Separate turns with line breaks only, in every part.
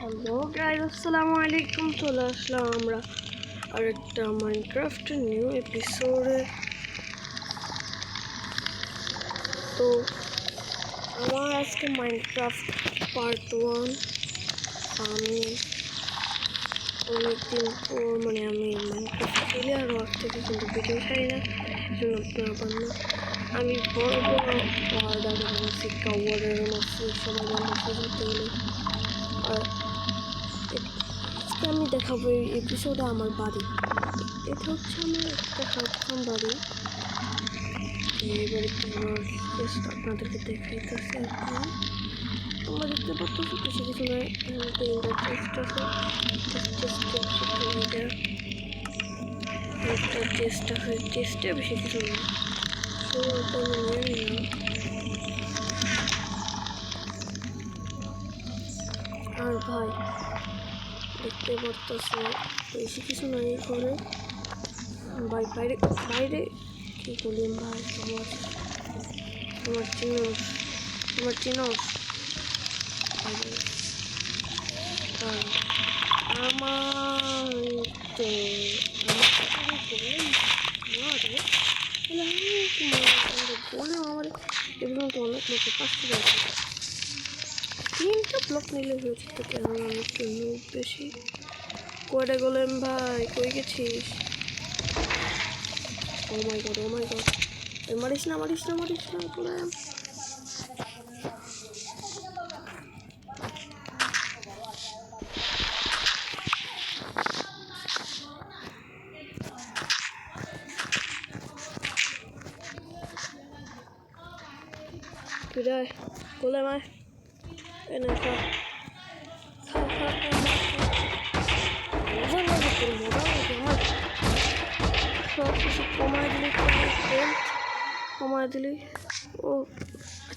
Hello guys আসসালামু আলাইকুম, চলে আসলাম আমরা আর একটা মাইনক্রাফটের নিউ এপিসোডে তো আমার আজকে মাইনক্রাফট পার্ট ওয়ান আমি অনেকদিন পর মানে আমি মাইনক্রাফট খেলি আর ওর থেকে কিন্তু ভিডিও ছাড়ি না জন্য আপনারা পান না আমি বড় বড় ওয়ার্ড আগে বানাচ্ছি কাওয়ার্ডের মাসি সবাই আর আমি দেখাবো এই এপিসোডে আমার বাড়ি। এটা হচ্ছে আমার একটা প্রথম বাড়ি। এই বাড়িতে আমার জাস্ট আপনাদেরকে দেখাইতেছে তোমরা দেখতে পাচ্ছ কিছু কিছু নয় চেস্ট আছে। একটা চেস্টে বেশি কিছু নিলাম। আর ভাই দেখতে পারতেছে বেশি কিছু নাই ঘরে ভাই বাইরে বাইরে কি বলি ভাই তোমার তোমার চিনোস তোমার। আর আমার তো আমার এগুলো তো অনেক লোকে পাঁচটি যাচ্ছে তিনটা ব্লক নিলে হয়েছে কেন? বেশি। কয়টা গেলেন ভাই? কই গেছিস? ও মাই গড ও মাই গড মারিস না মারিস না মারিস না, তোরা। G'day. গোলে মায় এনে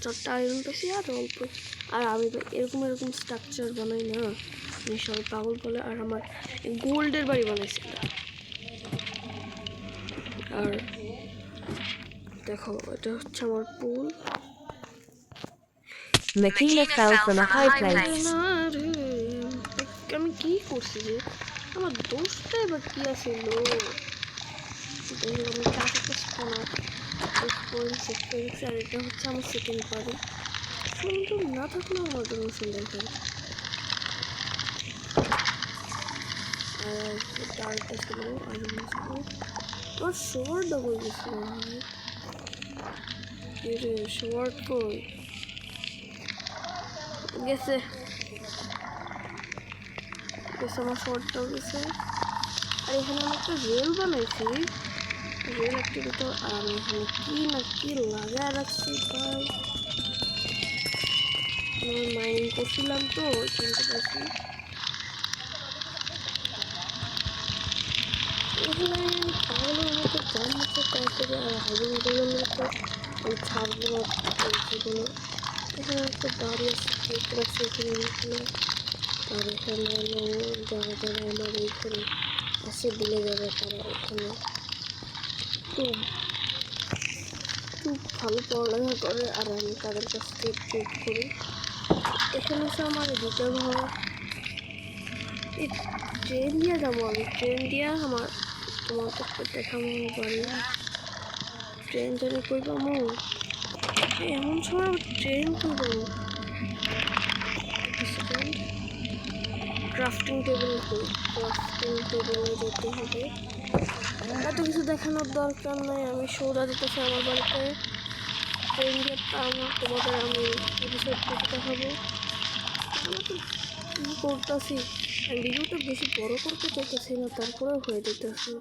সব আয়রন পেয়েছি, আর আমি তো এরকম এরকম স্ট্রাকচার বানাই না। আমি সবাই পাগল বলে, আর আমার গোল্ডের বাড়ি বানাইছিল আর দেখো, এটা হচ্ছে আমার পুল
Makina fell from a high place.
আমি কি করছি রে আমার দোষটা এবার কি আছে লো আমি একটা স্পনার পয়েন্ট সেকেন্ড আর এটা হচ্ছে আমার সেকেন্ড বাড়ি সুন্দর না থাকলেও আমার জন্য সুন্দর করে আর তারটা ছিল আর আমার শোয়ারটা কই গেছিল ভাই কি রে শোয়ার্ড কই গেছে। গেছে, আমার শর্টটাও গেছে। আর এখানে আমি একটা রেল বানাইছি। রেল একটি ভিতর আর এখানে কি না কি লাগায় রাখছি, ভাই? আমি মাইন্ড করছিলাম তো চিনতে পারছি এখানে পাগলের মতো জাম হচ্ছে মতো ওই ছাড়গুলো যেগুলো এখানে একটা বাড়ি আছে দেখতে পাচ্ছি এখানে এখানে আর এখানে যারা যারা আমার এইখানে আসে দিলে যাবে তারা ওখানে। খুব খুব ভালো পড়ালেখা করে আর আমি তাদের কাছ থেকে ট্রিট করি। এখানে হচ্ছে আমার দ্বিতীয় ঘর ট্রেন দিয়ে যাব আমি। ট্রেন দিয়ে আমার তোমাদেরকে দেখাবো বাড়ি। ট্রেন জানি কই পাবো এমন সময় ট্রেন কই পাবো ক্রাফটিং টেবিল ক্রাফটিং টেবিলে যেতে হবে। এত কিছু দেখানোর দরকার নাই, আমি সৌদা দিতেছি আমার বাড়িতে। ট্রেন দিয়ে আমার তোমাদের আমি এপিসোড থেকে দেখাবো। তো করতেছি? ভিডিওটা বেশি বড় করতে চাইতেছি না, তারপরেও হয়ে যেতেছি।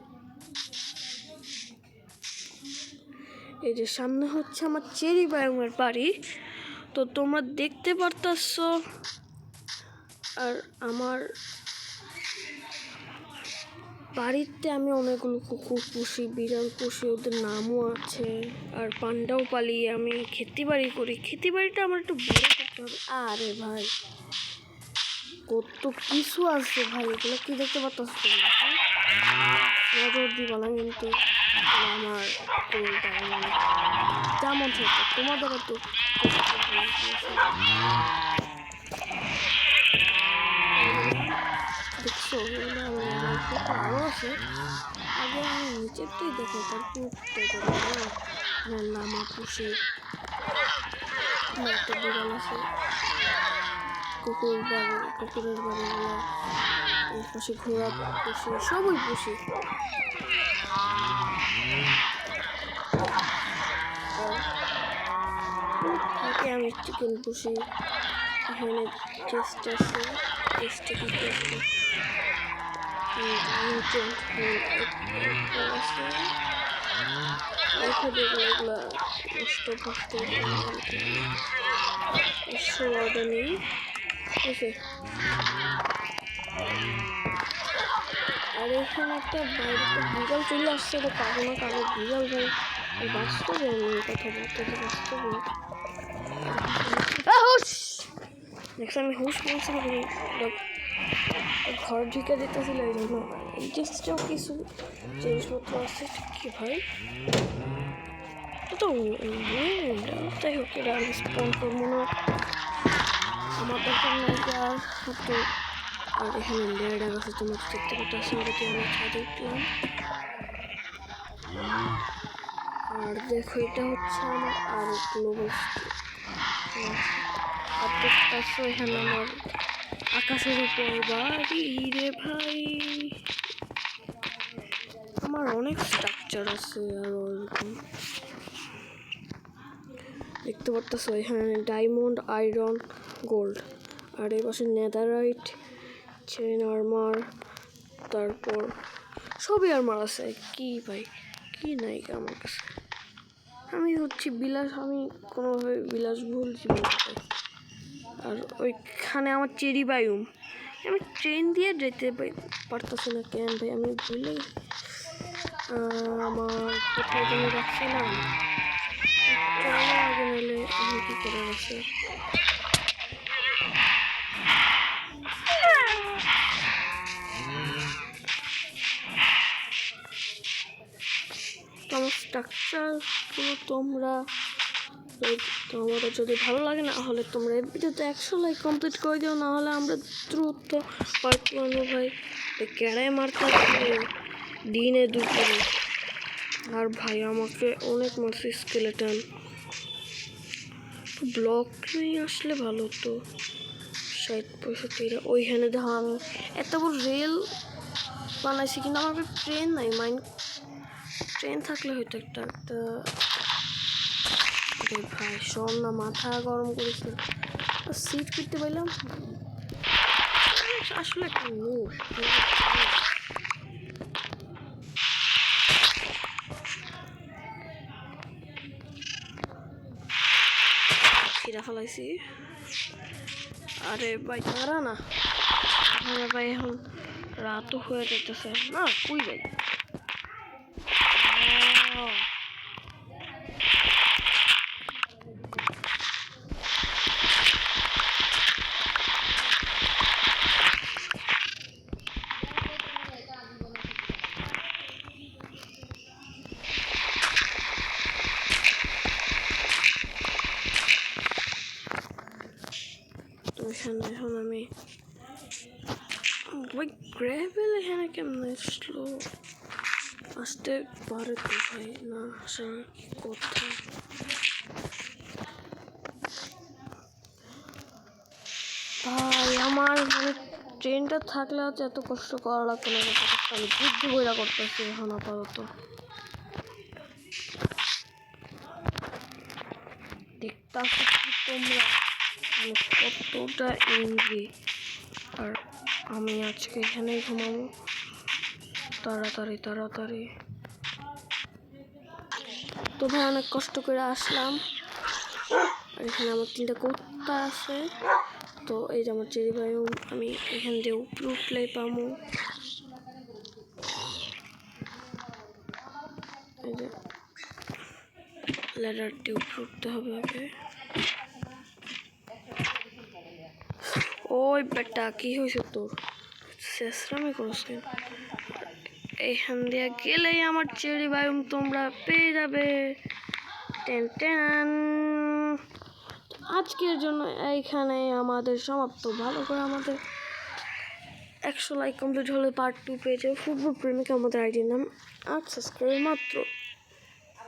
এই যে সামনে হচ্ছে আমার চেরি বায়োমের বাড়ি। তো তোমরা দেখতে পারতাছ, আর আমার বাড়িতে আমি অনেকগুলো কুকুর পুষি, বিড়াল পুষি, ওদের নামও আছে, আর পান্ডাও পালি আমি খেতি বাড়ি করি। খেতি বাড়িটা আমার একটু বড় করতে হবে। আরে ভাই, কত কিছু আছে ভাই, এগুলো কি দেখতে পাচ্ছ হ্যাঁ? নজর কিন্তু। আমার কোলটা আমার যেমন থাকে তোমাদের তো? দেখছ আরও আছে আগে আমি নিচেরটাই দেখো হ্যাঁ লামা পুষি একটা বিড়াল বাড়ি, কুকুরের বাড়িগুলো এর পাশে ঘোড়া পুষি সবই পুষি আগে আমি চিকেন পুষি। এখানে টেস্ট আছে টেস্টে করতে একশো অর্ডার নিই। ওকে। আর এখানে একটা বাইরে একটা বিড়াল চলে আসছে এটা কারও না কারও বিড়াল ভাই। বাস্তবে কথা বলতে বাস্তবে দেখছি আমি হুশ লোক ঘর ঢুকে দিতেছিল এই জন্য। এই কিছু জিনিসপত্র আছে কি ভাই? তো যাই হোক এটা আমি স্পন করব না। আমার দরকার নাই আর তো আর এখানে লেয়ার আছে তোমার দেখতে পাচ্ছ সেগুলোকে আমি ছাদে উঠলাম আর দেখো, এটা হচ্ছে আমার আর গ্লোবাল আর দেখতে পাচ্ছ এখানে আমার আকাশের উপর বাড়ি রে ভাই। আমার অনেক স্ট্রাকচার আছে আর ওরকম দেখতে পারতেছো, এখানে ডায়মন্ড আয়রন গোল্ড আর এই পাশে নেদারাইট চেন আর্মার তারপর সবই আর্মার আছে। কি ভাই, কি নাই আমার কাছে? আমি হচ্ছি বিলাস, আমি কোনোভাবে বিলাসবহুল জীবন আর ওইখানে আমার চেরি বায়ুম। আমি ট্রেন দিয়ে যেতে পারতেছি না কেন ভাই? আমি ভুলে আমার কোথায় যেন রাখছিলাম আগে নিলে আমি কি করার আছে তোমার স্ট্রাকচারগুলো তোমরা যদি তোমাদের যদি ভালো লাগে, না হলে তোমরা এই ভিডিওতে একশো লাইক কমপ্লিট করে দিও, না হলে আমরা দ্রুত পার্ট করব ভাই এই ক্যাড়াই মারতে দিনে দুপুরে আর ভাই আমাকে অনেক মারছে স্কেলেটন ব্লক নিয়ে আসলে ভালো তো। ষাট পঁয়ষট্টিটা ওইখানে দেখো আমি এত বড় রেল বানাইছি, কিন্তু আমার ট্রেন নাই মাইন্ড ট্রেন থাকলে হয়তো একটা একটা ভাই, শোন না, মাথা গরম করেছে। সিট করতে পারলাম আসলে একটা মুখ। ছিঁড়া ফেলাইছি। আরে ভাই তারা না। ভাই, এখন রাতও হয়ে যেতেছে না, কুই যাই আহ। তো এখানে এখন আমি ভাই গ্র্যাভেল এখানে কেমন আসলো? আসতে পারে তো ভাই না আসার কথা। ভাই, আমার মানে ট্রেনটা থাকলে হচ্ছে এত কষ্ট করা লাগতো না আমি যুদ্ধ বইরা করতেছি এখন আপাতত। দেখতেছো কি তোমরা? আমি কতটা এনজি আর আমি আজকে এখানেই ঘুমাবো। তাড়াতাড়ি তাড়াতাড়ি। তো ভাই, অনেক কষ্ট করে আসলাম। আর এখানে আমার তিনটা কুত্তা আছে। তো এই যে আমার চেরি ভাই আমি এখান দিয়ে উপরে উঠলেই পামো। এই যে ল্যাডারটি উপরে উঠতে হবে আগে। ওই বেটা, কি হয়েছে তোর? শেষরামি কেন এইখান দিয়ে গেলেই আমার চেরি বায়ুম তোমরা পেয়ে যাবে। Ten ten. আজকের জন্য এইখানে আমাদের সমাপ্ত। ভালো করে আমাদের একশো লাইক কমপ্লিট হলে পার্ট টু পেয়ে যাবে। ফুটবল প্রেমিক আমাদের আইডির নাম আট সাবস্ক্রাইবার মাত্র।